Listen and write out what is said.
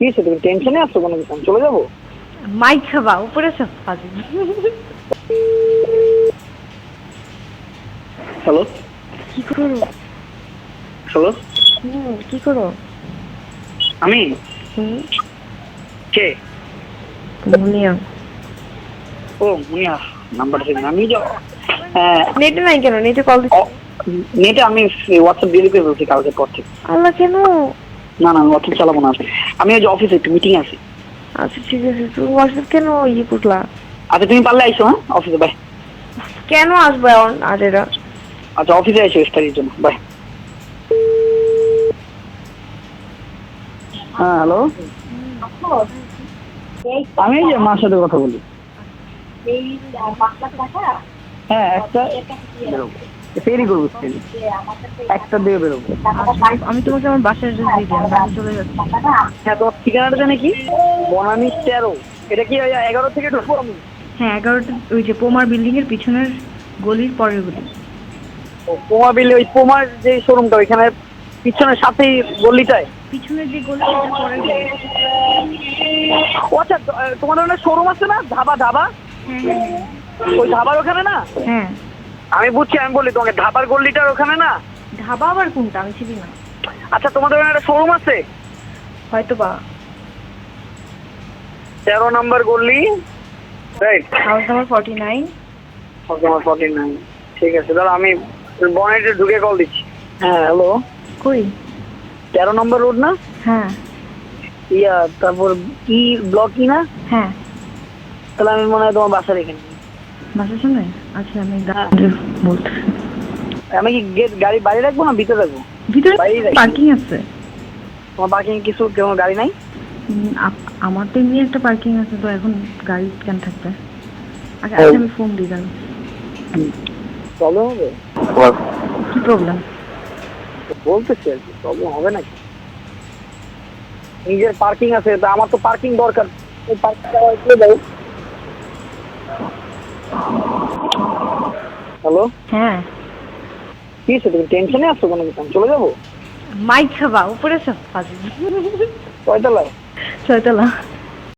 কি হয়েছে তুমি টেনশনে আছো কোনো কিছু চলে যাব? মাইক খাবা উপরে সব হ্যালো? কি করো? হ্যালো? হুম কি করো? আমি? হুম। কে? মুনিয়া। ও মুনিয়া নাম্বার ঠিক আমি যাও হ্যাঁ। নেটে নাই কেন? নেটে কল দিচ্ছি? নেটে আমি হোয়াটসঅ্যাপ ডিলিট করে বলছি কালকে পর থেকে। আল্লাহ কেন? না না হোয়াটসঅ্যাপ চালাবো না। আমি যে অফিসে একটু মিটিং আছে। আচ্ছা ঠিক আছে। তুমি হোয়াটসঅ্যাপ কেন ইয়ে করলা? আচ্ছা তুমি পারলে আইসো হ্যাঁ? অফিসে বাই কেন আসবে আজ এরা আচ্ছা অফিসে আইসো স্টাডির জন্য বাই হ্যাঁ হ্যালো আমি এই যে মার সাথে কথা বলি। হ্যাঁ একটা ফেরি করব ফেরি একটা দিয়ে বেরোবো। আমি তোমাকে আমার বাসার অ্যাড্রেস দিয়ে দিই আমি বাসা চলে যাচ্ছি। হ্যাঁ তোমার ঠিকানাটা জানে কি? বনানি তেরো। এটা কি ওই এগারো থেকে ঢুকবো আমি? হ্যাঁ এগারোটা ওই যে পোমার বিল্ডিং এর পিছনের গলির পরের গলি। পোমা বিলে ওই পোমার যে শোরুমটা ওইখানে পিছনের সাথেই গল্লিটায় পিছনের যে গলি সেটা পরের গলি। ও আচ্ছা তো- আহ, তোমাদের ওখানে শোরুম আছে না? ধাবা ধাবা? হ্যাঁ হ্যাঁ। ওই ধাবার ওখানে না? হ্যাঁ। আমি বুঝছি আমি বলি তোমাকে ধাবার গল্লিটার ওখানে না? ধাবা আবার কোনটা? আমি চিনি না। আচ্ছা তোমাদের ওখানে একটা শোরুম আছে? হয়তো বা তেরো নম্বর গল্লি। Right house number forty nine তোমার ফর্টি নাইন ঠিক আছে দাদা আমি বনেটে ঢুকে কল দিচ্ছি। হ্যাঁ হ্যালো কই? তেরো নম্বর রোড না? হ্যাঁ। ইয়া তারপর কি ব্লক কি না? হ্যাঁ। তাহলে আমি মনে হয় তোমার বাসা রেখে এখানে। বাসার সামনে? আচ্ছা আমি হ্যাঁ। বলতেছি আমি কি গেট গাড়ি বাইরে রাখব না ভিতরে রাখব? ভিতরে পার্কিং আছে। তোমার পার্কিং কিছু কোনো গাড়ি নাই? আমার তো এমনি একটা পার্কিং আছে তো এখন গাড়ি কেন থাকবে? আচ্ছা। আচ্ছা আমি ফোন দিই দাঁড়াও। প্রবলেম হবে? কি প্রবলেম বলতেছি আর কি প্রবলেম হবে নাকি? নিজের পার্কিং আছে তা আমার তো পার্কিং দরকার। ওই পার্কিংটা দিয়ে হ্যালো? হ্যাঁ। কি হয়েছে? তুমি টেনশনে আছো কোনো কিছু? চলে যাব? মাইক খাবা উপরে সব পাঁচ ছয়তলা ছয়তলা।